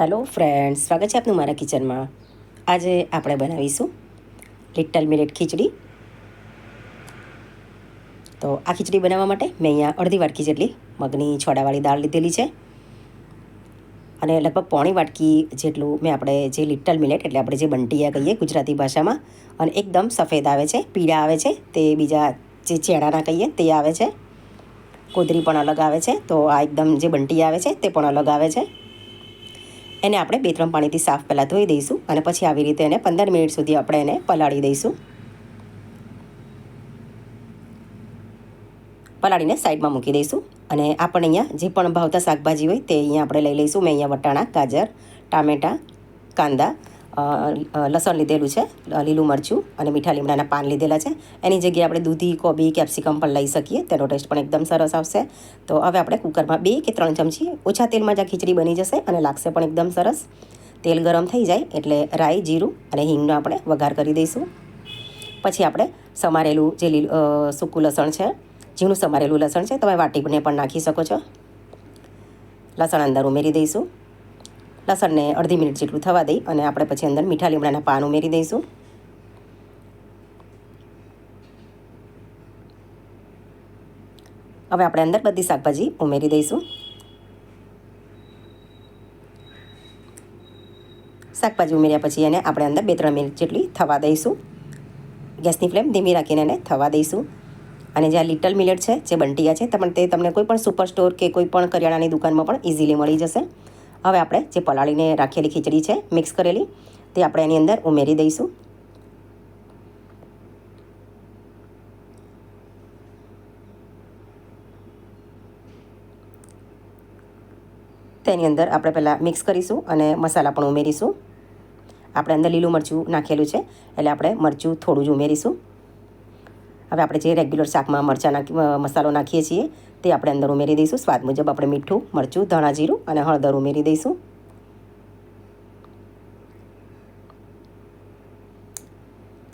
Hello friends સ્વાગત છે આપનું મારા કિચનમાં. આજે આપણે બનાવીશું લિટલ મિલેટ ખીચડી. તો આ ખીચડી બનાવવા માટે મેં અહીંયા અડધી વાટકી જેટલી મગની છોડાવાળી દાળ લીધેલી છે. અને લગભગ પોણી વાટકી જેટલું મેં આપણે જે લિટલ મિલેટ એટલે આપણે જે બંટિયા કહીએ ગુજરાતી ભાષામાં, અને એકદમ સફેદ આવે છે, પીળા આવે છે, તે બીજા જે ચેણાના કહીએ તે આવે છે. કોદરી પણ અલગ આવે છે, તો આ એકદમ જે બંટી આવે છે, તે પણ અલગ આવે છે. એને આપણે બે ત્રણ પાણીથી સાફ પહેલાં ધોઈ દઈશું અને પછી આવી રીતે એને પંદર મિનિટ સુધી આપણે એને પલાળી દઈશું. પલાળીને સાઈડમાં મૂકી દઈશું અને આપણે અહીંયા જે પણ ભાવતા શાકભાજી હોય તે અહીંયા આપણે લઈ લઈશું. મેં અહીંયા વટાણા, ગાજર, ટામેટાં, કાંદા લસણ લીધેલું છે લીલું મરચું અને મીઠા લીમડાના પાન લીધેલા છે. એની જગ્યાએ આપણે દૂધી, કોબી, કેપ્સિકમ પણ લઈ શકીએ. તેનો ટેસ્ટ પણ એકદમ સરસ આવશે. તો હવે આપણે કુકરમાં બે કે ત્રણ ચમચી ઓછા તેલમાં જ આ ખીચડી બની જશે અને લાગશે પણ એકદમ સરસ. તેલ ગરમ થઈ જાય એટલે રાઈ, જીરું અને હિંગનો આપણે વઘાર કરી દઈશું. પછી આપણે સમારેલું જે લીલું સૂકું લસણ છે, ઝીણું સમારેલું લસણ છે, તમે વાટીને પણ નાખી શકો છો. લસણ અંદર ઉમેરી દઈશું. લસણને અડધી મિનિટ જેટલું થવા દઈ અને આપણે પછી અંદર મીઠા લીમડાના પાન ઉમેરી દઈશું. હવે આપણે અંદર બધી શાકભાજી ઉમેરી દઈશું. શાકભાજી ઉમેર્યા પછી એને આપણે અંદર બે ત્રણ મિનિટ જેટલી થવા દઈશું. ગેસની ફ્લેમ ધીમી રાખીને એને થવા દઈશું. અને જે આ લિટલ મિલેટ છે, જે બંટિયા છે પણ તે તમને કોઈ પણ સુપર સ્ટોર કે કોઈ પણ કરિયાણાની દુકાનમાં પણ ઇઝીલી મળી જશે. હવે આપણે જે પલાળીને રાખેલી ખીચડી છે મિક્સ કરેલી, તે આપણે એની અંદર ઉમેરી દઈશું. તેની અંદર આપણે પહેલાં મિક્સ કરીશું અને મસાલા પણ ઉમેરીશું. આપણે અંદર લીલું મરચું નાખેલું છે, એટલે આપણે મરચું થોડું જ ઉમેરીશું. હવે આપણે જે રેગ્યુલર શાકમાં મરચાં નાખી મસાલો નાખીએ છીએ, તે આપણે અંદર ઉમેરી દઈશું. સ્વાદ મુજબ આપણે મીઠું, મરચું, ધાણા જીરું અને હળદર ઉમેરી દઈશું.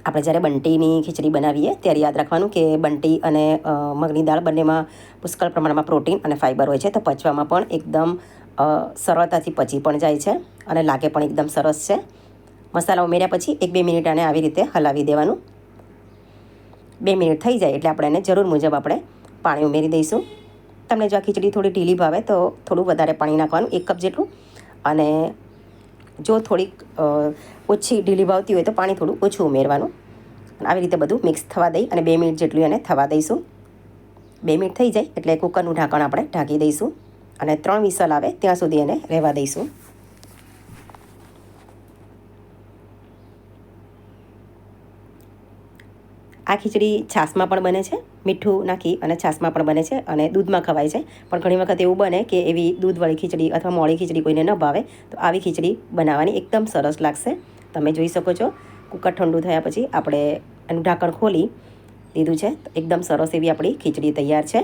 આપણે જ્યારે બંટીની ખીચડી બનાવીએ, ત્યારે યાદ રાખવાનું કે બંટી અને મગની દાળ બંનેમાં પુષ્કળ પ્રમાણમાં પ્રોટીન અને ફાઇબર હોય છે. તો પચવામાં પણ એકદમ સરળતાથી પચી પણ જાય છે અને લાગે પણ એકદમ સરસ છે. મસાલા ઉમેર્યા પછી એક બે મિનિટ આને આવી રીતે હલાવી દેવાનું. બે મિનિટ થઈ જાય એટલે આપણે એને જરૂર મુજબ આપણે પાણી ઉમેરી દઈશું. તમને જો આ ખીચડી થોડી ઢીલી ભાવે તો થોડું વધારે પાણી નાખવાનું, એક કપ જેટલું. અને જો થોડીક ઓછી ઢીલી ભાવતી હોય તો પાણી થોડું ઓછું ઉમેરવાનું. આવી રીતે બધું મિક્સ થવા દઈ અને બે મિનિટ જેટલું એને થવા દઈશું. બે મિનિટ થઈ જાય એટલે કુકરનું ઢાંકણ આપણે ઢાંકી દઈશું. અને ત્રણ વિસલ આવે ત્યાં સુધી એને રહેવા દઈશું. આ ખીચડી છાશમાં પણ બને છે, મીઠું નાખી અને છાશમાં પણ બને છે અને દૂધમાં ખવાય છે. પણ ઘણી વખત એવું બને કે એવી દૂધવાળી ખીચડી અથવા મોળી ખીચડી કોઈને ન ભાવે, તો આવી ખીચડી બનાવવાની એકદમ સરસ લાગશે. તમે જોઈ શકો છો, કુકર ઠંડુ થયા પછી આપણે એનું ઢાંકણ ખોલી દીધું છે. એકદમ સરસ એવી આપણી ખીચડી તૈયાર છે.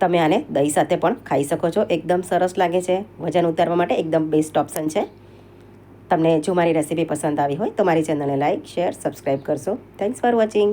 તમે આને દહીં સાથે પણ ખાઈ શકો છો. એકદમ સરસ લાગે છે. વજન ઉતારવા માટે એકદમ બેસ્ટ ઓપ્શન છે. તમને જો મારી રેસીપી પસંદ આવી હોય તો મારી ચેનલને લાઇક શેર સબસ્ક્રાઈબ કરશો. Thanks for watching